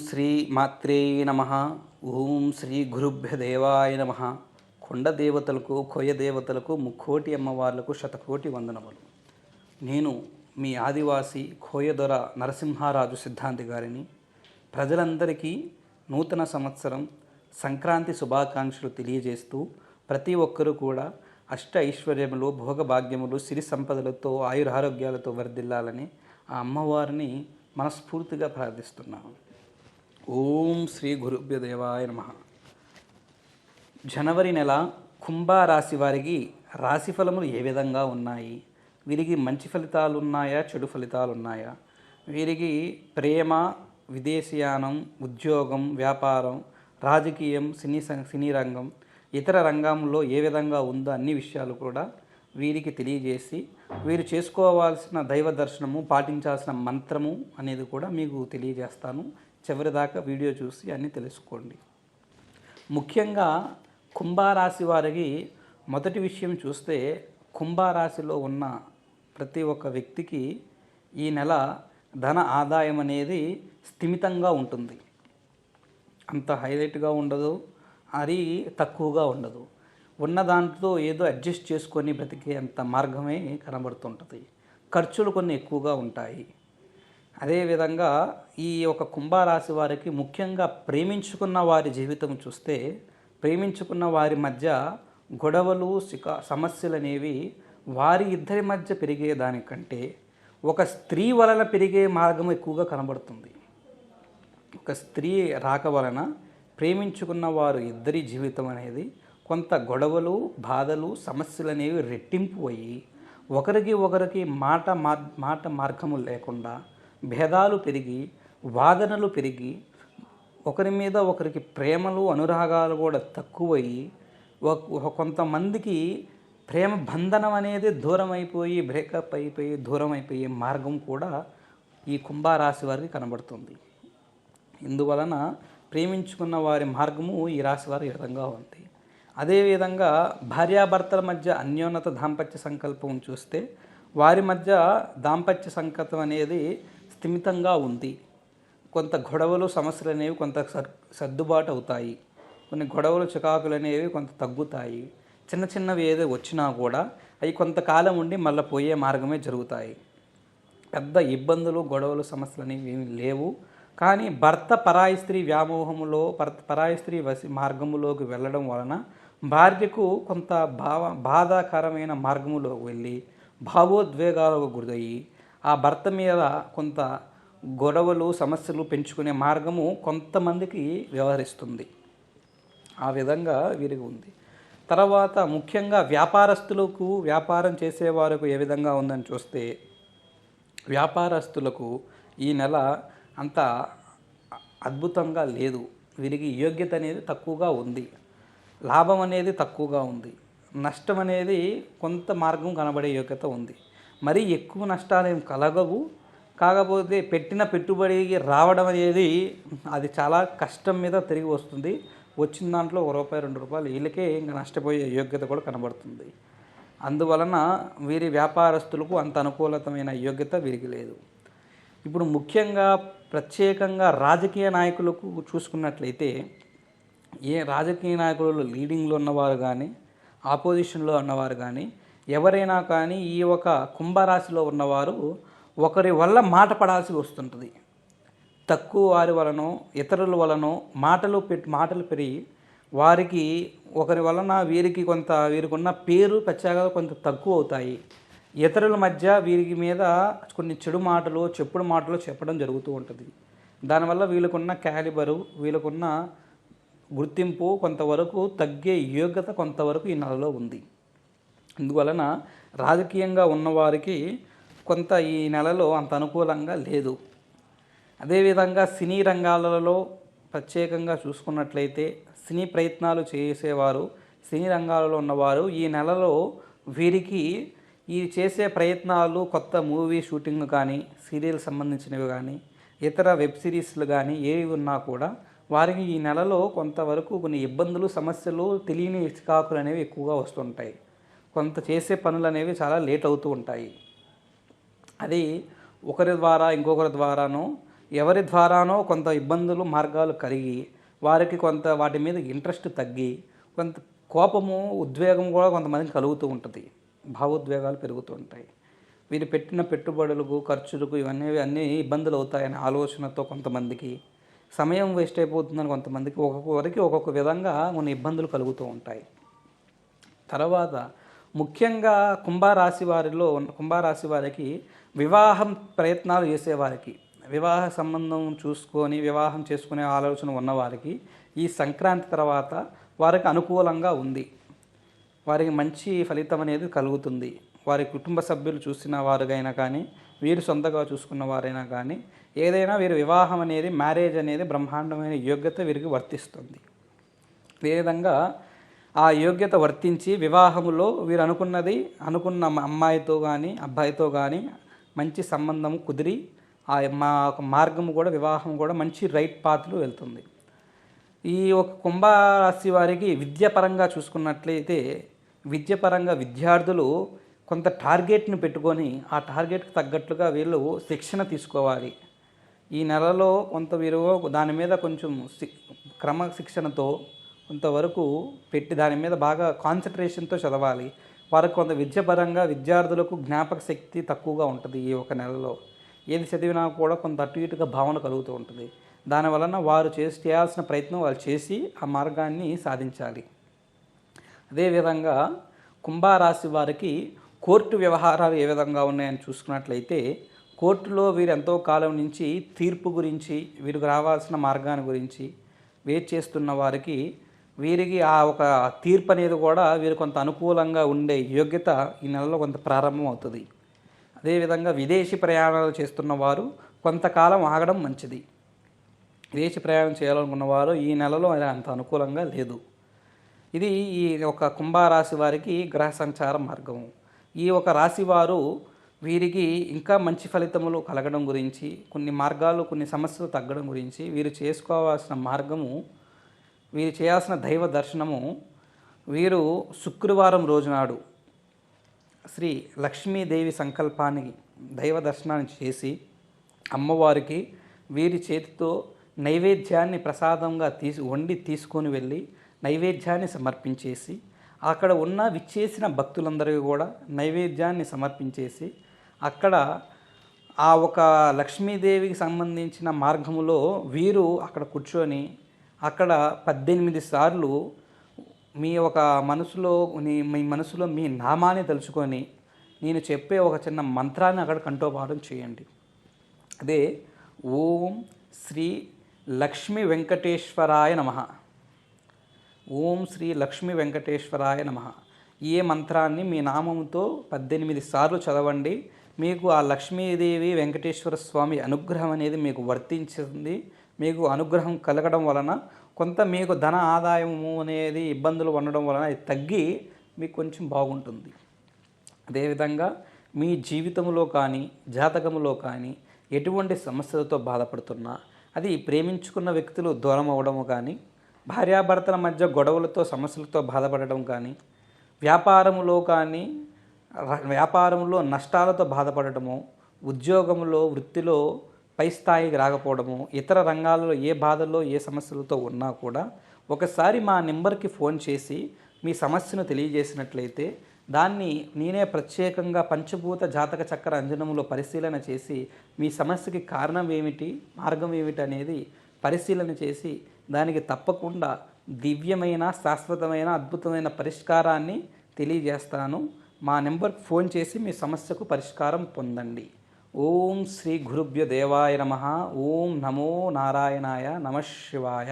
శ్రీ మాత్రే నమ. ఓం శ్రీ గురుభ్య దేవాయ నమ. కొండ దేవతలకు కొయ్య దేవతలకు ముక్కోటి అమ్మవార్లకు శతకోటి వందనములు. నేను మీ ఆదివాసి కోయదొర నరసింహారాజు సిద్ధాంతి గారిని. ప్రజలందరికీ నూతన సంవత్సరం సంక్రాంతి శుభాకాంక్షలు తెలియజేస్తూ ప్రతి ఒక్కరూ కూడా అష్ట ఐశ్వర్యములు భోగభాగ్యములు సిరి సంపదలతో ఆయురారోగ్యాలతో వర్ధిల్లాలని ఆ అమ్మవారిని మనస్ఫూర్తిగా ప్రార్థిస్తున్నాను ఓం శ్రీ గురుభ్య దేవాయ నమ. జనవరి నెల కుంభరాశి వారికి రాశి ఫలములు ఏ విధంగా ఉన్నాయి? వీరికి మంచి ఫలితాలు ఉన్నాయా చెడు ఫలితాలు ఉన్నాయా వీరికి ప్రేమ విదేశీయానం ఉద్యోగం వ్యాపారం రాజకీయం సినీ సం- సినీ రంగం ఇతర రంగంలో ఏ విధంగా ఉందో అన్ని విషయాలు కూడా వీరికి తెలియజేసి వీరు చేసుకోవాల్సిన దైవ దర్శనము పాటించాల్సిన మంత్రము అనేది కూడా మీకు తెలియజేస్తాను. చివరిదాకా వీడియో చూసి అన్నీ తెలుసుకోండి. ముఖ్యంగా కుంభారాశి వారికి మొదటి విషయం చూస్తే కుంభారాశిలో ఉన్న ప్రతి ఒక్క వ్యక్తికి ఈ నెల ధన ఆదాయం అనేది స్థిమితంగా ఉంటుంది. అంత హైలైట్గా ఉండదు అది తక్కువగా ఉండదు. ఉన్న దాంట్లో ఏదో అడ్జస్ట్ చేసుకొని బ్రతికే అంత మార్గమే కనబడుతుంటుంది. ఖర్చులు కొన్ని ఎక్కువగా ఉంటాయి. అదేవిధంగా ఈ ఒక కుంభరాశి వారికి ముఖ్యంగా ప్రేమించుకున్న వారి జీవితం చూస్తే ప్రేమించుకున్న వారి మధ్య గొడవలు సిక సమస్యలు అనేవి వారి ఇద్దరి మధ్య పెరిగే దానికంటే ఒక స్త్రీ వలన పెరిగే మార్గం ఎక్కువగా కనబడుతుంది. ఒక స్త్రీ రాక వలన ప్రేమించుకున్న వారు ఇద్దరి జీవితం అనేది కొంత గొడవలు బాధలు సమస్యలు అనేవి రెట్టింపు అయ్యి ఒకరికి ఒకరికి మాట మా మాట మార్గము లేకుండా భేదాలు పెరిగి వాదనలు పెరిగి ఒకరి మీద ఒకరికి ప్రేమలు అనురాగాలు కూడా తక్కువయ్యి ఒక కొంతమందికి ప్రేమ బంధనం అనేది దూరం అయిపోయి బ్రేకప్ అయిపోయి దూరం అయిపోయే మార్గం కూడా ఈ కుంభరాశి వారికి కనబడుతుంది. ఇందువలన ప్రేమించుకున్న వారి మార్గము ఈ రాశి వారి విధంగా ఉంది. అదేవిధంగా భార్యాభర్తల మధ్య అన్యోన్నత దాంపత్య సంకల్పం చూస్తే వారి మధ్య దాంపత్య సంకల్పం అనేది స్థిమితంగా ఉంది. కొంత గొడవలు సమస్యలు అనేవి కొంత సర్ సర్దుబాటు అవుతాయి కొన్ని గొడవలు చికాకులు అనేవి కొంత తగ్గుతాయి. చిన్న చిన్నవి ఏదో వచ్చినా కూడా అవి కొంతకాలం ఉండి మళ్ళీ పోయే మార్గమే జరుగుతాయి. పెద్ద ఇబ్బందులు గొడవలు సమస్యలు అనేవి ఏమి లేవు. కానీ భర్త పరాయి స్త్రీ వ్యామోహములో భర్త పరాయి స్త్రీ వసి మార్గములోకి వెళ్ళడం వలన భార్యకు కొంత భావ బాధాకరమైన మార్గములోకి వెళ్ళి భావోద్వేగాలకు గురయ్యి ఆ భర్త మీద కొంత గొడవలు సమస్యలు పెంచుకునే మార్గము కొంతమందికి వ్యవహరిస్తుంది. ఆ విధంగా వీరికి ఉంది. తర్వాత ముఖ్యంగా వ్యాపారస్తులకు వ్యాపారం చేసేవారికి ఏ విధంగా ఉందని చూస్తే వ్యాపారస్తులకు ఈ నెల అంత అద్భుతంగా లేదు. వీరికి యోగ్యత అనేది తక్కువగా ఉంది. లాభం అనేది తక్కువగా ఉంది. నష్టం అనేది కొంత మార్గం కనబడే యోగ్యత ఉంది. మరీ ఎక్కువ నష్టాలు ఏం కలగవు. కాకపోతే పెట్టిన పెట్టుబడికి రావడం అనేది అది చాలా కష్టం మీద తిరిగి వస్తుంది. వచ్చిన దాంట్లో ఒక రూపాయి రెండు రూపాయలు వీళ్ళకే ఇంకా నష్టపోయే యోగ్యత కూడా కనబడుతుంది. అందువలన వీరి వ్యాపారస్తులకు అంత అనుకూలతమైన యోగ్యత వీరికి లేదు. ఇప్పుడు ముఖ్యంగా ప్రత్యేకంగా రాజకీయ నాయకులకు చూసుకున్నట్లయితే ఏ రాజకీయ నాయకులు లీడింగ్లో ఉన్నవారు కానీ ఆపోజిషన్లో ఉన్నవారు కానీ ఎవరైనా కానీ ఈ ఒక కుంభరాశిలో ఉన్నవారు ఒకరి వల్ల మాట పడాల్సి వస్తుంటుంది. తక్కువ వారి వలనో ఇతరుల వలనో మాటలు పెట్టి మాటలు పెరిగి వారికి ఒకరి వలన వీరికి కొంత వీరికున్న పేరు ప్రత్యేకత కొంత తక్కువ అవుతాయి. ఇతరుల మధ్య వీరికి మీద కొన్ని చెడు మాటలు చెప్పుడు మాటలు చెప్పడం జరుగుతూ ఉంటుంది. దానివల్ల వీళ్ళకున్న క్యాలిబరు వీళ్ళకున్న గుర్తింపు కొంతవరకు తగ్గే యోగ్యత కొంతవరకు ఈ నెలలో ఉంది. అందువలన రాజకీయంగా ఉన్నవారికి కొంత ఈ నెలలో అంత అనుకూలంగా లేదు. అదేవిధంగా సినీ రంగాలలో ప్రత్యేకంగా చూసుకున్నట్లయితే సినీ ప్రయత్నాలు చేసేవారు సినీ రంగాలలో ఉన్నవారు ఈ నెలలో వీరికి ఈ చేసే ప్రయత్నాలు కొత్త మూవీ షూటింగ్ కానీ సీరియల్ సంబంధించినవి కానీ ఇతర వెబ్ సిరీస్లు కానీ ఏవి ఉన్నా కూడా వారికి ఈ నెలలో కొంతవరకు కొన్ని ఇబ్బందులు సమస్యలు తెలియని చికాకులు అనేవి ఎక్కువగా వస్తుంటాయి. కొంత చేసే పనులు అనేవి చాలా లేట్ అవుతూ ఉంటాయి. అది ఒకరి ద్వారా ఇంకొకరి ద్వారానో ఎవరి ద్వారానో కొంత ఇబ్బందులు మార్గాలు కలిగి వారికి కొంత వాటి మీద ఇంట్రెస్ట్ తగ్గి కొంత కోపము ఉద్వేగం కూడా కొంతమందికి కలుగుతూ ఉంటుంది. భావోద్వేగాలు పెరుగుతూ ఉంటాయి. వీరు పెట్టిన పెట్టుబడులకు ఖర్చులకు ఇవన్నీ అన్నీ ఇబ్బందులు అవుతాయనే ఆలోచనతో కొంతమందికి సమయం వేస్ట్ అయిపోతుందని కొంతమందికి ఒక్కొక్కరికి ఒక్కొక్క విధంగా కొన్ని ఇబ్బందులు కలుగుతూ ఉంటాయి. తర్వాత ముఖ్యంగా కుంభరాశి వారిలో కుంభరాశి వారికి వివాహం ప్రయత్నాలు చేసేవారికి వివాహ సంబంధం చూసుకొని వివాహం చేసుకునే ఆలోచన ఉన్నవారికి ఈ సంక్రాంతి తర్వాత వారికి అనుకూలంగా ఉంది. వారికి మంచి ఫలితం అనేది కలుగుతుంది. వారి కుటుంబ సభ్యులు చూసిన వారుగైనా కానీ వీరు సొంతగా చూసుకున్న వారైనా కానీ ఏదైనా వీరి వివాహం అనేది మ్యారేజ్ అనేది బ్రహ్మాండమైన యోగ్యత వీరికి వర్తిస్తుంది. ఏ విధంగా ఆ యోగ్యత వర్తించి వివాహములో వీరు అనుకున్నది అనుకున్న అమ్మాయితో కానీ అబ్బాయితో కానీ మంచి సంబంధం కుదిరి ఆ మా ఒక మార్గము కూడా వివాహం కూడా మంచి రైట్ పాత్లో వెళ్తుంది. ఈ ఒక కుంభరాశి వారికి విద్యాపరంగా చూసుకున్నట్లయితే విద్యపరంగా విద్యార్థులు కొంత టార్గెట్ని పెట్టుకొని ఆ టార్గెట్కి తగ్గట్లుగా వీళ్ళు శిక్షణ తీసుకోవాలి. ఈ నెలలో కొంత వీరు దాని మీద కొంచెం క్రమశిక్షణతో కొంతవరకు పెట్టి దాని మీద బాగా కాన్సన్ట్రేషన్తో చదవాలి. వారికి కొంత విద్యపరంగా విద్యార్థులకు జ్ఞాపక శక్తి తక్కువగా ఉంటుంది ఈ ఒక నెలలో. ఏది చదివినా కూడా కొంత అటు ఇటుగా భావన కలుగుతూ ఉంటుంది. దాని వలన వారు చేసి చేయాల్సిన ప్రయత్నం వాళ్ళు చేసి ఆ మార్గాన్ని సాధించాలి. అదేవిధంగా కుంభారాశి వారికి కోర్టు వ్యవహారాలు ఏ విధంగా ఉన్నాయని చూసుకున్నట్లయితే కోర్టులో వీరు ఎంతో కాలం నుంచి తీర్పు గురించి వీరికి రావాల్సిన మార్గాన్ని గురించి వెయిట్ చేస్తున్న వారికి వీరికి ఆ ఒక తీర్పు అనేది కూడా వీరు కొంత అనుకూలంగా ఉండే యోగ్యత ఈ నెలలో కొంత ప్రారంభం అవుతుంది అదేవిధంగా విదేశీ ప్రయాణాలు చేస్తున్న వారు కొంతకాలం ఆగడం మంచిది. విదేశీ ప్రయాణం చేయాలనుకున్న వారు ఈ నెలలో అంత అనుకూలంగా లేదు. ఇది ఈ ఒక కుంభరాశి వారికి గ్రహ సంచార మార్గము. ఈ ఒక రాశి వారు వీరికి ఇంకా మంచి ఫలితములు కలగడం గురించి కొన్ని మార్గాలు కొన్ని సమస్యలు తగ్గడం గురించి వీరు చేసుకోవాల్సిన మార్గము వీరు చేయాల్సిన దైవ దర్శనము వీరు శుక్రవారం రోజునాడు శ్రీ లక్ష్మీదేవి సంకల్పాన్ని దైవ దర్శనాన్ని చేసి అమ్మవారికి వీరి చేతితో నైవేద్యాన్ని ప్రసాదంగా తీసి వండి తీసుకొని వెళ్ళి నైవేద్యాన్ని సమర్పించేసి అక్కడ ఉన్న విచ్చేసిన భక్తులందరికీ కూడా నైవేద్యాన్ని సమర్పించేసి అక్కడ ఆ ఒక లక్ష్మీదేవికి సంబంధించిన మార్గములో వీరు అక్కడ కూర్చొని అక్కడ పద్దెనిమిది సార్లు మీ ఒక మనసులో మీ మనసులో మీ నామాన్ని తలుచుకొని నేను చెప్పే ఒక చిన్న మంత్రాన్ని అక్కడ కంఠోపాఠం చేయండి. అదే ఓం శ్రీ లక్ష్మీ వెంకటేశ్వరాయ నమ. ఓం శ్రీ లక్ష్మీ వెంకటేశ్వరాయ నమ. ఏ మంత్రాన్ని మీ నామంతో పద్దెనిమిది సార్లు చదవండి. మీకు ఆ లక్ష్మీదేవి వెంకటేశ్వర స్వామి అనుగ్రహం అనేది మీకు వర్తించింది. మీకు అనుగ్రహం కలగడం వలన కొంత మీకు ధన ఆదాయము అనేది ఇబ్బందులు ఉండడం వలన అది తగ్గి మీకు కొంచెం బాగుంటుంది. అదేవిధంగా మీ జీవితంలో కానీ జాతకములో కానీ ఎటువంటి సమస్యలతో బాధపడుతున్నా అది ప్రేమించుకున్న వ్యక్తులు దూరం అవ్వడము కానీ భార్యాభర్తల మధ్య గొడవలతో సమస్యలతో బాధపడడం కానీ వ్యాపారములో కానీ వ్యాపారంలో నష్టాలతో బాధపడటము ఉద్యోగంలో వృత్తిలో పై స్థాయికి రాకపోవడము ఇతర రంగాల్లో ఏ బాధల్లో ఏ సమస్యలతో ఉన్నా కూడా ఒకసారి మా నెంబర్కి ఫోన్ చేసి మీ సమస్యను తెలియజేసినట్లయితే దాన్ని నేనే ప్రత్యేకంగా పంచభూత జాతక చక్ర అంజనములో పరిశీలన చేసి మీ సమస్యకి కారణం ఏమిటి మార్గం ఏమిటి అనేది పరిశీలన చేసి దానికి తప్పకుండా దివ్యమైన శాశ్వతమైన అద్భుతమైన పరిష్కారాన్ని తెలియజేస్తాను. మా నెంబర్కి ఫోన్ చేసి మీ సమస్యకు పరిష్కారం పొందండి. ఓం శ్రీ గురుభ్య దేవాయ నమ ఓం నమో నారాయణాయ నమ శివాయ.